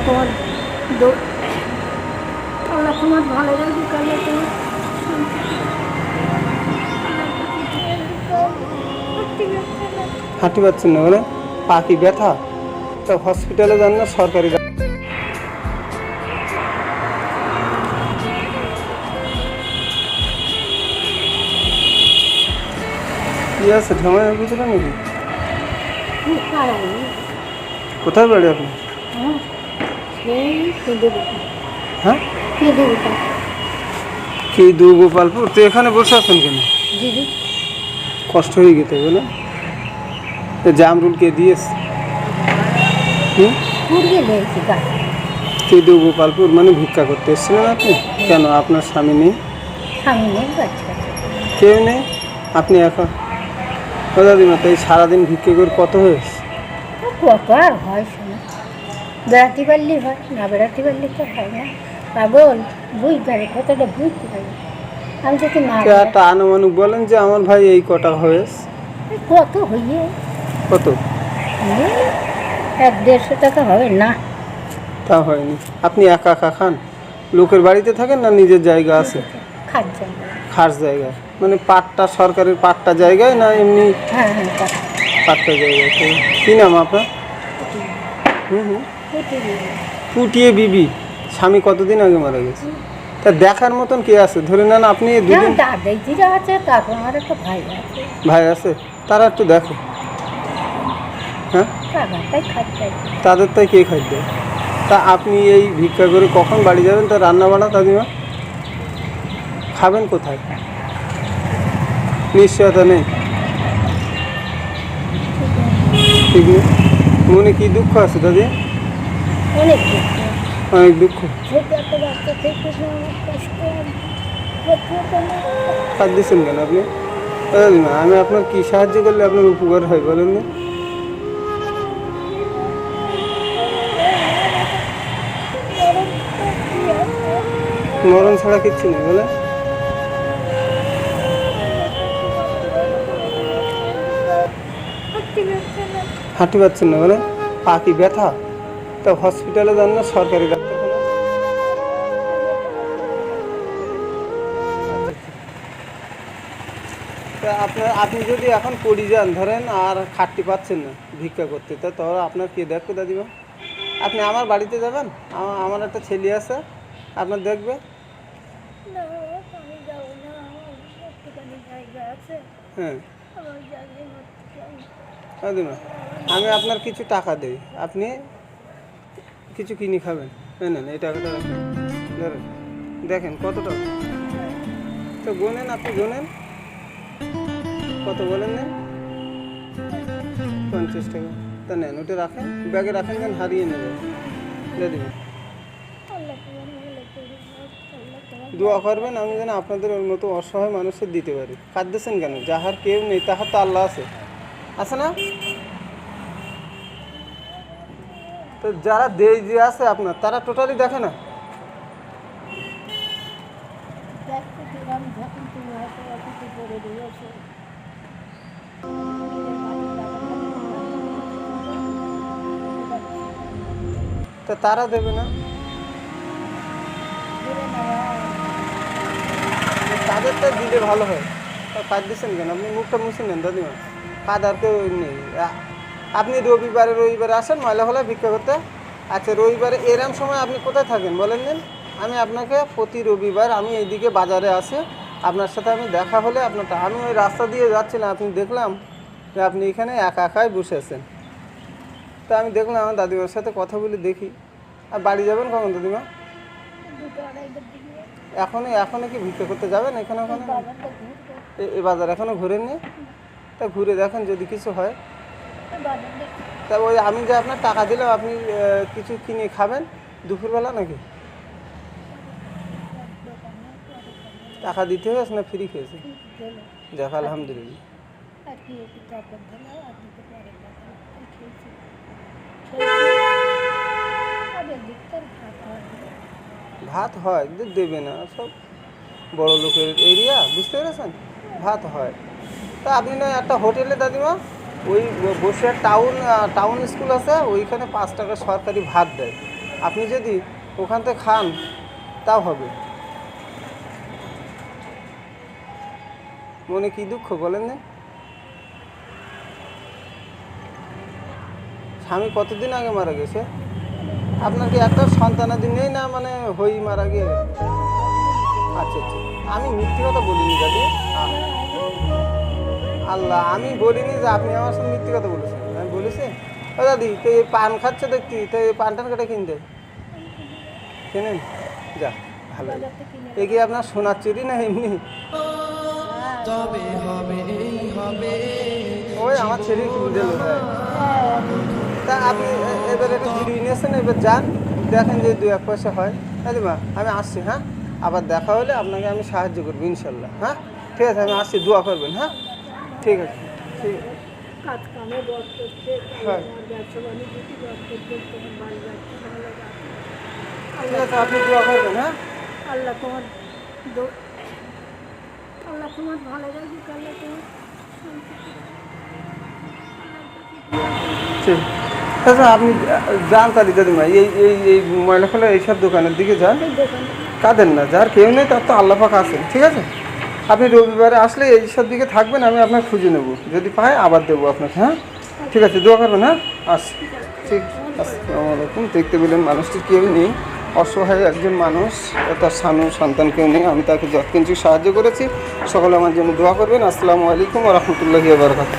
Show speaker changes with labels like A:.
A: তোমার দো- আল্লাহ তোমার ভালো রাখুক আল্লাহ তোমার
B: হাঁটতে পারছেন না মানে? পা কি ব্যথা? তো হসপিটালে যান না সরকারি কি আছে ঠামাই বুঝলো নাকি? কোথায় বাড়ি আপনি? হ্যাঁ? কি দু গোপালপুর? তো এখানে বসে আছেন কেন? কষ্ট হয়ে বলে। জামরুল কে দিয়েছে কে দু গোপালপুর? মানে ভিক্ষা করতে এসেছিলেন আপনি? কেন? আপনার স্বামী নেই? কেউ নেই? আপনি এখন? ও দাদিমা তো এই সারাদিন ভিক্ষে করে কত হয়েছে?
A: কত আর হয় শোনা বেড়াতে পারলে হয় না বেড়াতে পারলে তো হয় না। পাগল বুঝ পারে কতটা বুঝতে পারি আমি যদি না
B: কে একটা আনুমানিক বলেন যে আমার ভাই এই কটা হয়েছে?
A: কত হইয়ে?
B: কত?
A: এক দেড়শো টাকা হবে না।
B: তা হয়নি। আপনি একা একা খান? লোকের বাড়িতে থাকেন না নিজের জায়গা আছে? খাস জায়গায় মানে পাটটা সরকারের পাট্টা জায়গায় না এমনি
A: হ্যাঁ হ্যাঁ তা
B: জায়গায়? তো কী নাম আপনার? হুম হুম। পুটিয়ে বিবি। স্বামী কতদিন আগে মারা গেছে? তা দেখার মতন কে আছে? ধরে নেন আপনি দুদিন
A: আছে তারপর আমার একটা ভাই আছে।
B: ভাই আছে? তারা একটু দেখো। হ্যাঁ? তাদের তাই কে খাদ্য? তা আপনি এই ভিক্ষা করে কখন বাড়ি যাবেন? তা রান্না বাড়া দাদিমা? খাবেন কোথায়? নিশ্চয়তা নেই। ঠিক নেই। মনে কি দুঃখ আছে দাদি?
A: অনেক দুঃখ।
B: অনেক দুঃখ।
A: ছোট একটা বাচ্চা থেকে না কষ্ট করতে
B: কাজ দিচ্ছেন কেন আপনি? দাদিমা আমি আপনার কি সাহায্য করলে আপনার উপকার হয় বলেন না। মরণ ছাড়া কিচ্ছু নেই বলে হাঁটতে পারছেন না। বলে পা কি ব্যথা? তা হসপিটালে যান না সরকারি ডাক্তারখানা তা আপনার আপনি যদি এখন পড়ি যান ধরেন আর খাটতে পাচ্ছেন না ভিক্ষা করতে তা তখন আপনার কে দেখবে দাদিমা? আপনি আমার বাড়িতে যাবেন? আমার একটা ছেলে আছে আপনার দেখবে? হ্যাঁ। দাদিমা আমি আপনার কিছু টাকা দিই। আপনি কিছু কিনে খাবেন। নেন, এই টাকাটা ধরেন। দেখেন কত টাকা তো গোনেন আপনি, গোনেন। কত বলেন নেন? পঞ্চাশ টাকা। তা নেন, ওটা রাখেন, ব্যাগে রাখেন যেন হারিয়ে নেবেন।
A: আল্লাহ তোমার
B: দোয়া করবেন, আমি যেন আপনাদের ওর মতো অসহায় মানুষের দিতে পারি। কাঁদতেছেন কেন? যাহার কেউ নেই, তাহার তো আল্লাহ আছে। আছে না? তো যারা দেশ যে আছে আপনার তারা টোটালি দেখে না? তো তারা দেবে না? তাদের তো দিলে ভালো হয়। তা কাঁদতেছেন কেন? আপনি মুখটা মুছে নেন দাদিমা কাদার কেউ নেই। আপনি রবিবারে রবিবারে আসেন ময়লা হলে ভিক্ষা করতে। আচ্ছা রবিবারে এরম সময় আপনি কোথায় থাকেন বলেন দিন আমি আপনাকে প্রতি রবিবার আমি এইদিকে বাজারে আসি। আপনার সাথে আমি দেখা হলে আপনারটা, আমি ওই রাস্তা দিয়ে যাচ্ছিলাম, আপনি দেখলাম যে আপনি এখানে একা একাই বসে আছেন। তা আমি দেখলাম আমার দাদিমার সাথে কথা বলে দেখি। আর বাড়ি যাবেন কখন দাদিমা? এখনই এখনই কি ভিক্ষা করতে যাবেন এখানে ওখানে? এ- বাজার এখনও ঘুরেননি? তা ঘুরে দেখেন যদি কিছু হয়। তা ওই আমি যে আপনার টাকা দিলাম, আপনি কিছু কিনে খাবেন? দুপুরবেলা নাকি? টাকা দিতে হয়েছে না ফ্রি খেয়েছে? যাক, আলহামদুলিল্লাহ।
A: না ভাত হয় না।
B: দেবে না, সব বড় লোকের এরিয়া বুঝতে পেরেছেন? ভাত হয়। তা আপনি নয় একটা হোটেলে দাদিমা ওই ব- বসে টাউন টাউন স্কুল আছে, ওইখানে পাঁচ টাকা সরকারি ভাত দেয়। আপনি যদি ওখান থেকে খান, তাও হবে। মনে কি দুঃখ বলেন না? স্বামী কতদিন আগে মারা গেছে? আপনার কি একটা সন্তানাদি নেই না মানে হই মারা গিয়ে আচ্ছা আচ্ছা। আমি মিথ্যে কথা বলিনি, দাদি। আল্লাহ আমি বলিনি যে আপনি আমার সঙ্গে মিথ্যে কথা বলেছেন। আমি বলেছি ও দাদি তো এই পান খাচ্ছে দেখছি তো এই পান টান কেটে কিনতে কেনেন যা ভালো। এ কি আপনার সোনার চুরি না এমনি? ওই আমার ছেলে কিনতে ভাই তা আপনি এবার একটু জিরিয়ে নিয়েছেন এবার যান দেখেন যে দু এক পয়সা হয়। দাদিমা আমি আসছি হ্যাঁ? আবার দেখা হলে আপনাকে আমি সাহায্য করব ইনশাল্লাহ হ্যাঁ? ঠিক আছে আমি আসছি দোয়া করবেন হ্যাঁ? ঠিক আছে ঠিক আছে।
A: কাজ কামে বস করছে
B: হ্যাঁ।
A: ব্যবসা বাণিজ্য বস করছে তোমার বাড়ি যাচ্ছে ভালো লাগে
B: ঠিক আছে আপনি দোয়া করবেন হ্যাঁ?
A: আল্লাহ তোমার আল্লাহ তোমার ভালো রাখুক আল্লাহ তোমার
B: ঠিক। আচ্ছা আপনি যান তালি দাদিমা এই এই এই ময়লা ফেলা এইসব দোকানের দিকে যান। কাঁদেন না যার কেউ নেই তার তো আল্লাপাক আছেন ঠিক আছে? আপনি রবিবারে আসলে এই সব দিকে থাকবেন, আমি আপনার খুঁজে নেব। যদি পাই আবার দেবো আপনাকে হ্যাঁ? ঠিক আছে, দোয়া করবেন হ্যাঁ? আস ঠিক, আসসালামু আলাইকুম। দেখতে পেলেন মানুষটি কেউ নেই, অসহায় একজন মানুষ, তার সানু, সন্তান কেউ নেই, আমি তাকে যৎকিঞ্চিত সাহায্য করেছি, সকলে আমার জন্য দোয়া করবেন। আসসালামু আলাইকুম রহমতুল্লাহ বারকাত